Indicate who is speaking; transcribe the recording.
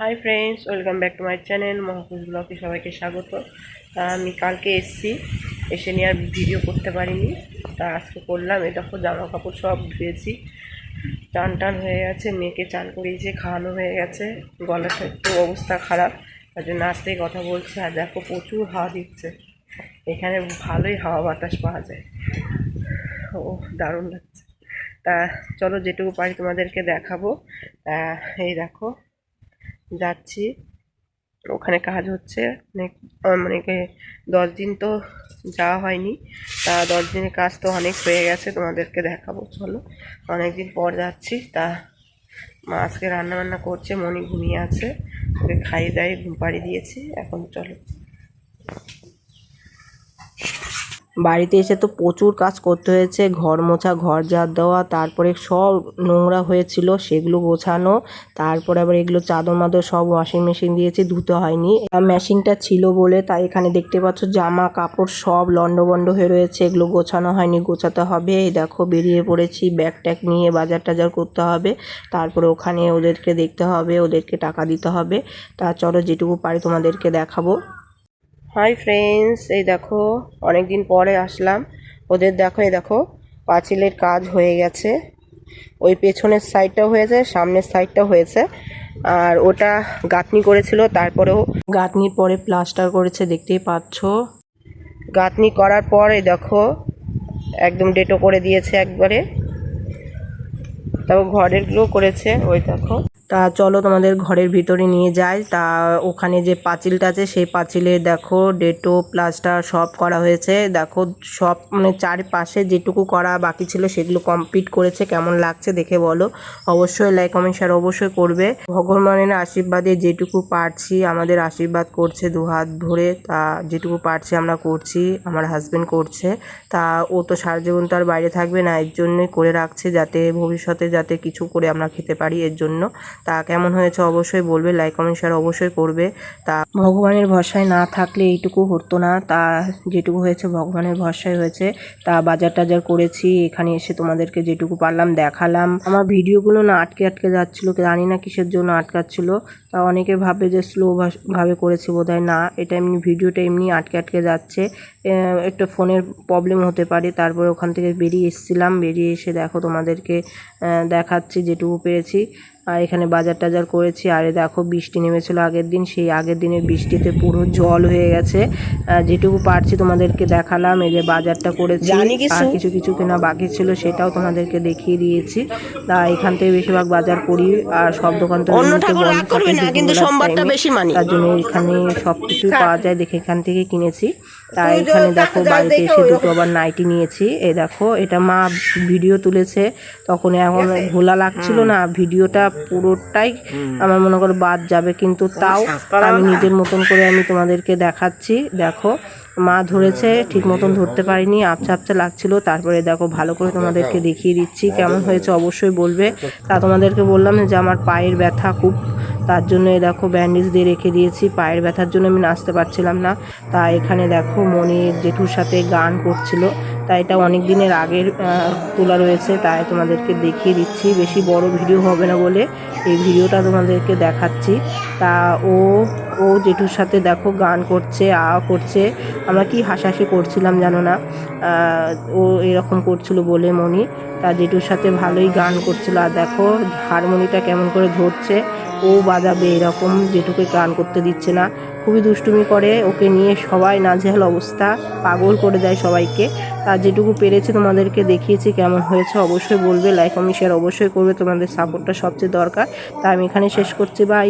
Speaker 1: Hi friends welcome back to my channel মহাপুজ ব্লগে সবাইকে স্বাগত। তা আমি কালকে এসেছি, এসে নিয়ে আর ভিডিও করতে পারিনি। তা আজকে করলাম, এই দেখো জামা কাপড় সব ধুয়েছি। টান টান হয়ে গেছে, মেয়েকে চান করিয়েছে, খাওয়ানো হয়ে গেছে। গলাটা একটু অবস্থা খারাপ, তার জন্য আসতেই কথা বলছে। আর দেখো প্রচুর হাওয়া দিচ্ছে। এখানে ভালোই হাওয়া বাতাস পাওয়া যায়। ও দারুণ লাগছে। তা চলো যেটুকু পারি তোমাদেরকে দেখাবো। এই দেখো যাচ্ছি। ওখানে কাজ হচ্ছে। অনেক আহ, মানে দশ দিন তো যাওয়া হয়নি। তা দশ দিনের কাজ তো অনেক হয়ে গেছে তোমাদেরকে দেখাবো। চলো অনেক দিন পর যাচ্ছি। তা মা আজকে রান্না বান্না করছে মনি ঘুমিয়ে আছে। ওকে খাইয়ে দাইয়ে ঘুম পাড়িয়ে দিয়েছি। এখন চলো। বাড়িতে এসে তো প্রচুর কাজ করতে হয়েছে, ঘর মোছা, ঘর ঝাড় দেওয়া, তারপরে সব নোংরা হয়েছিল সেগুলো গোছানো, তারপরে আবার এগুলো চাদর মাদর সব ওয়াশিং মেশিন দিয়েছি, ধুতে হয়নি। মেশিনটা ছিল বলে তাই এখানে দেখতে পাচ্ছ, জামা, কাপড় সব লন্ডভন্ড হয়ে রয়েছে, এগুলো গোছানো হয়নি, গোছাতে হবে। এই দেখো বেরিয়ে পড়েছি ব্যাগ ট্যাগ নিয়ে বাজার টাজার করতে হবে, তারপরে ওখানে ওদেরকে দেখতে হবে, ওদেরকে টাকা দিতে হবে। তা চলো যেটুকু পারি তোমাদেরকে দেখাবো। হাই ফ্রেন্ডস এই দেখো অনেক দিন পরে আসলাম। ওদের দেখো, এই দেখো, পাঁচিলের কাজ হয়ে গেছে। ওই পেছনের সাইডটাও হয়েছে, সামনের সাইডটাও হয়েছে। আর ওটা গাঁথনি করেছিল, তারপরেও গাঁথনির পরে প্লাস্টার করেছে, দেখতেই পাচ্ছ। গাঁথনি করার পরে দেখো, একদম ডেটো করে দিয়েছে একবারে। তারপর ঘরেরগুলো করেছে, ওই দেখো। তা চলো তোমাদের ঘরের ভিতরে নিয়ে যাই। তা ওখানে যে পাঁচিলটা আছে, সেই পাঁচিলে দেখো ডেটো, প্লাস্টার সব করা হয়েছে। দেখো সব মানে চারপাশে যেটুকু করা বাকি ছিল সেগুলো কমপ্লিট করেছে। কেমন লাগছে দেখে বলো। অবশ্যই লাইক কমেন্ট শেয়ার অবশ্যই করবে। ভগবানের আশীর্বাদে যেটুকু পারছি আমাদের আশীর্বাদ করছে দু হাত ধরে তা যেটুকু পারছি আমরা করছি, আমার হাজব্যান্ড করছে। তা ও তো সারা জীবন তার বাইরে থাকবে না, এর জন্যই করে রাখছে যাতে ভবিষ্যতে যাতে কিছু করে আমরা খেতে পারি এর জন্য। তা কেমন হয়েছে অবশ্যই বলবে লাইক কমেন্ট শেয়ার অবশ্যই করবে। তা ভগবানের ভরসায় না থাকলে এইটুকু হতো না, তা যেটুকু হয়েছে ভগবানের ভরসায় হয়েছে। তা বাজার টাজার করেছি, এখানে এসে তোমাদেরকে যেটুকু পারলাম দেখালাম। আমার ভিডিওগুলো না আটকে আটকে যাচ্ছিল জানি না কিসের জন্য আটকাচ্ছিল। তা অনেকে ভাবে যে স্লো ভাবে করেছি বোধহয়, না, এটা এমনি ভিডিওটা এমনি আটকে আটকে যাচ্ছে। একটা ফোনের প্রবলেম হতে পারে, তারপরে ওখান থেকে বেরিয়ে এসেছিলাম, বেরিয়ে এসে দেখো তোমাদেরকে দেখাচ্ছি যেটুকু পেরেছি। আর এখানে বাজার টাজার করেছি। আর দেখো বৃষ্টি নেমেছিল আগের দিন। সেই আগের দিনের বৃষ্টিতে পুরো জল হয়ে গেছে। যেটুকু পারছি তোমাদেরকে দেখালাম। এই যে বাজারটা করেছি আর কিছু কিছু কেনা বাকি ছিল সেটাও তোমাদেরকে দেখিয়ে দিয়েছি। তা এখান থেকে বেশিরভাগ বাজার করি আর সব দোকান তো। তার জন্য এখানে সব কিছুই পাওয়া যায় দেখে এখান থেকে কিনেছি। তা এখানে দেখো বাড়িতে এসে দুটো আবার নাইটি নিয়েছি। এই দেখো এটা মা ভিডিও তুলেছে। তখন এখন ভোলা লাগছিল না ভিডিওটা পুরোটাই আমার মনে করো বাদ যাবে। কিন্তু তাও আমি নিজের মতন করে আমি তোমাদেরকে দেখাচ্ছি। দেখো মা ধরেছে ঠিক মতন ধরতে পারিনি আবছা আবছা লাগছিল। তারপরে দেখো ভালো করে তোমাদেরকে দেখিয়ে দিচ্ছি কেমন হয়েছে অবশ্যই বলবে। তা তোমাদেরকে বললাম যে আমার পায়ের ব্যথা খুব তার জন্য দেখো ব্যান্ডেজ দিয়ে রেখে দিয়েছি। পায়ের ব্যথার জন্য আমি নাচতে পারছিলাম না। তা এখানে দেখো মনির জেঠুর সাথে গান করছিল। তা এটা অনেক দিনের আগের তোলা রয়েছে। তাই তোমাদেরকে দেখিয়ে দিচ্ছি। বেশি বড় ভিডিও হবে না বলে এই ভিডিওটা তোমাদেরকে দেখাচ্ছি। তা ও ও জেঠুর সাথে দেখো গান করছে, আ করছে। আমরা কি হাসাহাসি করছিলাম জানো না? ও এরকম করছিল বলে মনি। তা জেঠুর সাথে ভালোই গান করছিল। আর দেখো হারমোনিটা কেমন করে ধরছে। ও বাজাবে এরকম যেটুকু গান করতে দিচ্ছে না। খুবই দুষ্টুমি করে। ওকে নিয়ে সবাই নাজেহাল অবস্থা। পাগল করে দেয় সবাইকে। তা যেটুকু পেরেছে তোমাদেরকে দেখিয়েছি কেমন হয়েছে অবশ্যই বলবে। লাইক আমি শেয়ার অবশ্যই করবে। তোমাদের সাপোর্টটা সবচেয়ে দরকার। তা আমি এখানে শেষ করছি। বাই